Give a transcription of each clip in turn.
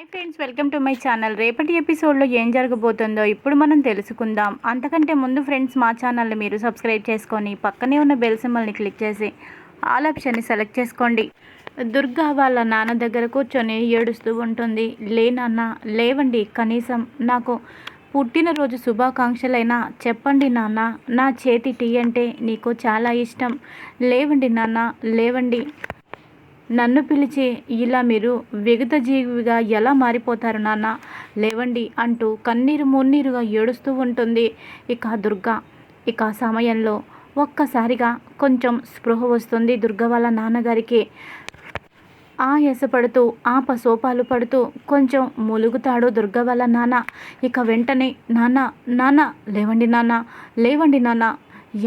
Hi friends welcome to my channel రేపటి ఎపిసోడ్లో ఏం జరగబోతుందో ఇప్పుడు మనం తెలుసుకుందాం. అంతకంటే ముందు ఫ్రెండ్స్ మా ఛానల్ని మీరు సబ్స్క్రైబ్ చేసుకొని పక్కనే ఉన్న బెల్ సింబల్ని క్లిక్ చేసి ఆల్ ఆప్షన్ని సెలెక్ట్ చేసుకోండి. దుర్గా వాళ్ళ నాన్న దగ్గర కూర్చొని ఏడుస్తూ ఉంటుంది. లే నాన్న లేవండి కనీసం నాకు పుట్టినరోజు శుభాకాంక్షలైనా చెప్పండి నాన్న నా చేతి టీ అంటే నీకు చాలా ఇష్టం. లేవండి నాన్న లేవండి. నన్ను పిలిచి ఇలా మీరు విగత జీవిగా ఎలా మారిపోతారు నాన్న? లేవండి అంటూ కన్నీరు మున్నీరుగా ఏడుస్తూ ఉంటుంది. ఇక దుర్గ ఇక సమయంలో ఒక్కసారిగా కొంచెం స్పృహ వస్తుంది దుర్గ వాళ్ళ నాన్నగారికి. ఆయాస పడుతూ ఆప సోపాలు పడుతూ కొంచెం ములుగుతాడు దుర్గ వాళ్ళ నాన్న. ఇక వెంటనే నాన్న నాన్న లేవండి నాన్న లేవండి నాన్న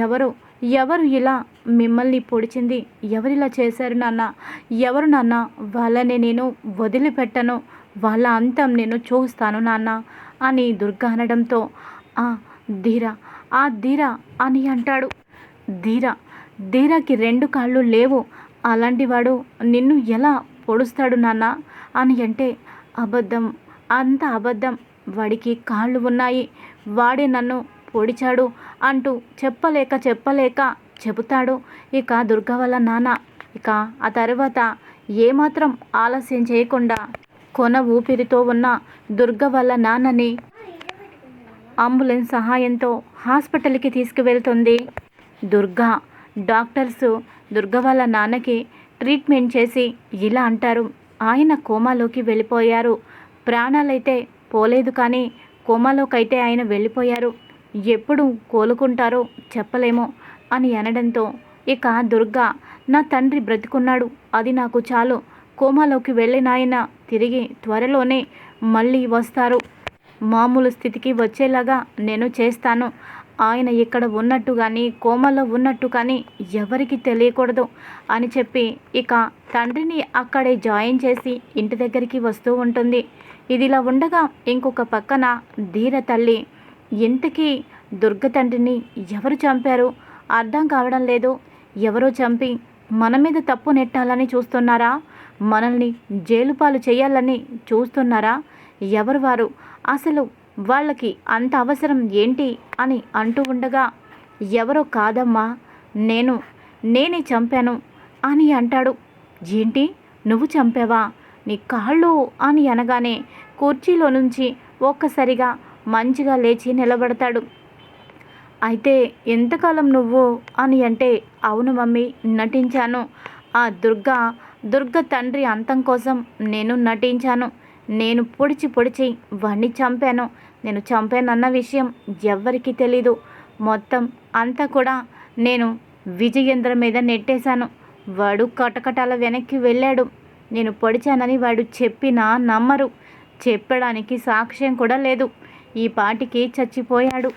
ఎవరు ఎవరు ఇలా మిమ్మల్ని పొడిచింది? ఎవరిలా చేశారు నాన్న? ఎవరు నాన్న? వాళ్ళని నేను వదిలిపెట్టను. వాళ్ళ అంతం నేను చూస్తాను నాన్న అని దుర్గా అనడంతో ఆ ధీర ఆ ధీర అని అంటాడు. ధీర ధీరకి రెండు కాళ్ళు లేవు. అలాంటివాడు నిన్ను ఎలా పొడుస్తాడు నాన్న? అని అంటే అబద్ధం అంత అబద్ధం. వాడికి కాళ్ళు ఉన్నాయి. వాడే నన్ను ఓడిచాడు అంటూ చెప్పలేక చెప్పలేక చెబుతాడు. ఇక దుర్గ వాళ్ళ నాన్న ఇక ఆ తర్వాత ఏమాత్రం ఆలస్యం చేయకుండా కొన ఊపిరితో ఉన్న దుర్గ వాళ్ళ నాన్నని అంబులెన్స్ సహాయంతో హాస్పిటల్కి తీసుకువెళ్తుంది. దుర్గా డాక్టర్స్ దుర్గ వాళ్ళ నాన్నకి ట్రీట్మెంట్ చేసి ఇలా అంటారు. ఆయన కోమాలోకి వెళ్ళిపోయారు. ప్రాణాలైతే పోలేదు కానీ కోమాలోకైతే ఆయన వెళ్ళిపోయారు. ఎప్పుడు కోలుకుంటారో చెప్పలేమో అని అనడంతో ఇక దుర్గా నా తండ్రి బ్రతికున్నాడు అది నాకు చాలు. కోమాలోకి వెళ్ళిన ఆయన తిరిగి త్వరలోనే మళ్ళీ వస్తారు. మామూలు స్థితికి వచ్చేలాగా నేను చేస్తాను. ఆయన ఇక్కడ ఉన్నట్టు కానీ కోమలో ఉన్నట్టు కానీ ఎవరికి తెలియకూడదు అని చెప్పి ఇక తండ్రిని అక్కడే జాయిన్ చేసి ఇంటి దగ్గరికి వస్తూ ఉంటుంది. ఇదిలా ఉండగా ఇంకొక పక్కన ధీర తల్లి ఇంతకీ దుర్గ తండ్రిని ఎవరు చంపారు? అర్థం కావడం లేదు. ఎవరో చంపి మన మీద తప్పు నెట్టాలని చూస్తున్నారా? మనల్ని జైలుపాలు చేయాలని చూస్తున్నారా? ఎవరు వారు? అసలు వాళ్ళకి అంత అవసరం ఏంటి అని అంటూ ఉండగా ఎవరో కాదమ్మా నేను నేనే చంపాను అని అంటాడు. ఏంటి? నువ్వు చంపావా? నీ కాళ్ళు అని అనగానే కుర్చీలో నుంచి ఒక్కసారిగా మంచిగా లేచి నిలబడతాడు. అయితే ఎంతకాలం నువ్వు అని అంటే అవును మమ్మీ నటించాను. ఆ దుర్గా దుర్గ తండ్రి అంతం కోసం నేను నటించాను. నేను పొడిచి పొడిచి వాణ్ణి చంపాను. నేను చంపానన్న విషయం ఎవ్వరికీ తెలీదు. మొత్తం అంతా కూడా నేను విజయేంద్ర మీద నెట్టేశాను. వాడు కటకటాల వెనక్కి వెళ్ళాడు. నేను పొడిచానని వాడు చెప్పినా నమ్మరు. చెప్పడానికి సాక్ష్యం కూడా లేదు. ఈ పాటికి చచ్చిపోయాడు.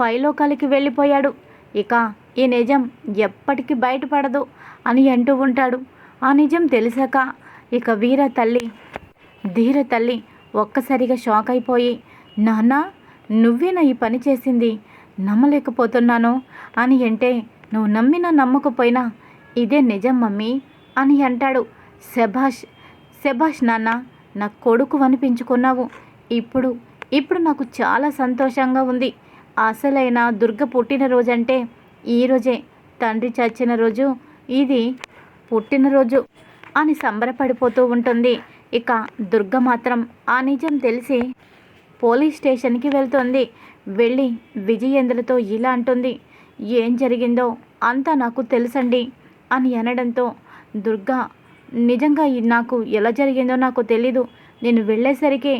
పైలోకాలకి వెళ్ళిపోయాడు. ఇక ఈ నిజం ఎప్పటికీ బయటపడదు అని అంటూ ఉంటాడు. ఆ నిజం తెలిసాక ఇక వీర తల్లి ధీర తల్లి ఒక్కసారిగా షాక్ అయిపోయి నాన్న నువ్వేనా ఈ పని చేసింది. నమ్మలేకపోతున్నాను. అని అంటే నువ్వు నమ్మినా నమ్మకపోయినా ఇదే నిజం మమ్మీ అని అంటాడు. శభాష్ శభాష్ నాన్న నా కొడుకు అనిపించుకున్నావు. ఇప్పుడు ఇప్పుడు నాకు చాలా సంతోషంగా ఉంది. అసలైన దుర్గ పుట్టినరోజు అంటే ఈరోజే తండ్రి చచ్చిన రోజు ఇది పుట్టినరోజు అని సంబరపడిపోతూ ఉంటుంది. ఇక దుర్గ మాత్రం ఆ నిజం తెలిసి పోలీస్ స్టేషన్కి వెళ్తుంది. వెళ్ళి విజయేంద్రతో ఇలా అంటుంది. ఏం జరిగిందో అంతా నాకు తెలుసండి అని అనడంతో దుర్గా నిజంగా నాకు ఎలా జరిగిందో నాకు తెలీదు. నేను వెళ్ళేసరికి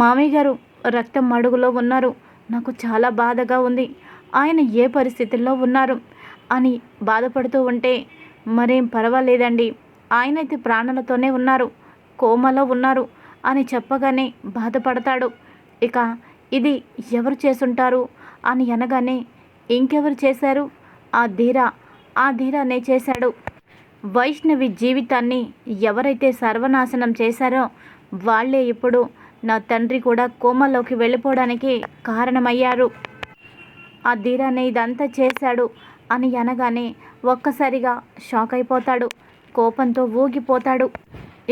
మామయ్య గారు రక్తం అడుగులో ఉన్నారు. నాకు చాలా బాధగా ఉంది. ఆయన ఏ పరిస్థితుల్లో ఉన్నారు? అని బాధపడుతూ ఉంటే మరేం పర్వాలేదండి. ఆయనైతే ప్రాణాలతోనే ఉన్నారు. కోమలో ఉన్నారు అని చెప్పగానే బాధపడతాడు. ఇక ఇది ఎవరు చేసుంటారు అని అనగానే ఇంకెవరు చేశారు? ఆ ధీర ఆ ధీరనే చేశాడు. వైష్ణవి జీవితాన్ని ఎవరైతే సర్వనాశనం చేశారో వాళ్ళే ఇప్పుడు నా తండ్రి కూడా కోమలోకి వెళ్ళిపోవడానికి కారణమయ్యారు. ఆ ధీరానే ఇదంతా చేశాడు అని అనగానే ఒక్కసారిగా షాక్ అయిపోతాడు. కోపంతో ఊగిపోతాడు.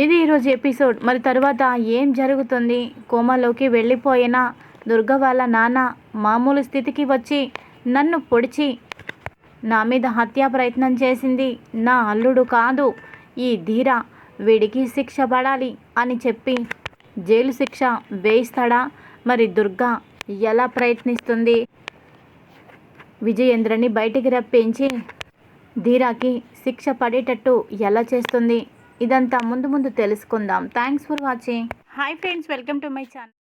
ఇది ఈరోజు ఎపిసోడ్. మరి తరువాత ఏం జరుగుతుంది? కోమాలోకి వెళ్ళిపోయిన దుర్గ వాళ్ళ నాన్న మామూలు స్థితికి వచ్చి నన్ను పొడిచి నా మీద హత్యా ప్రయత్నం చేసింది నా అల్లుడు కాదు ఈ ధీర వీడికి శిక్ష పడాలి అని చెప్పి జైలు శిక్ష వేయిస్తాడా? మరి దుర్గా ఎలా ప్రయత్నిస్తుంది? విజయేంద్రని బయటికి రప్పించి ధీరాకి శిక్ష పడేటట్టు ఎలా చేస్తుంది? ఇదంతా ముందు ముందు తెలుసుకుందాం. Thanks for watching. Hi friends welcome to my channel.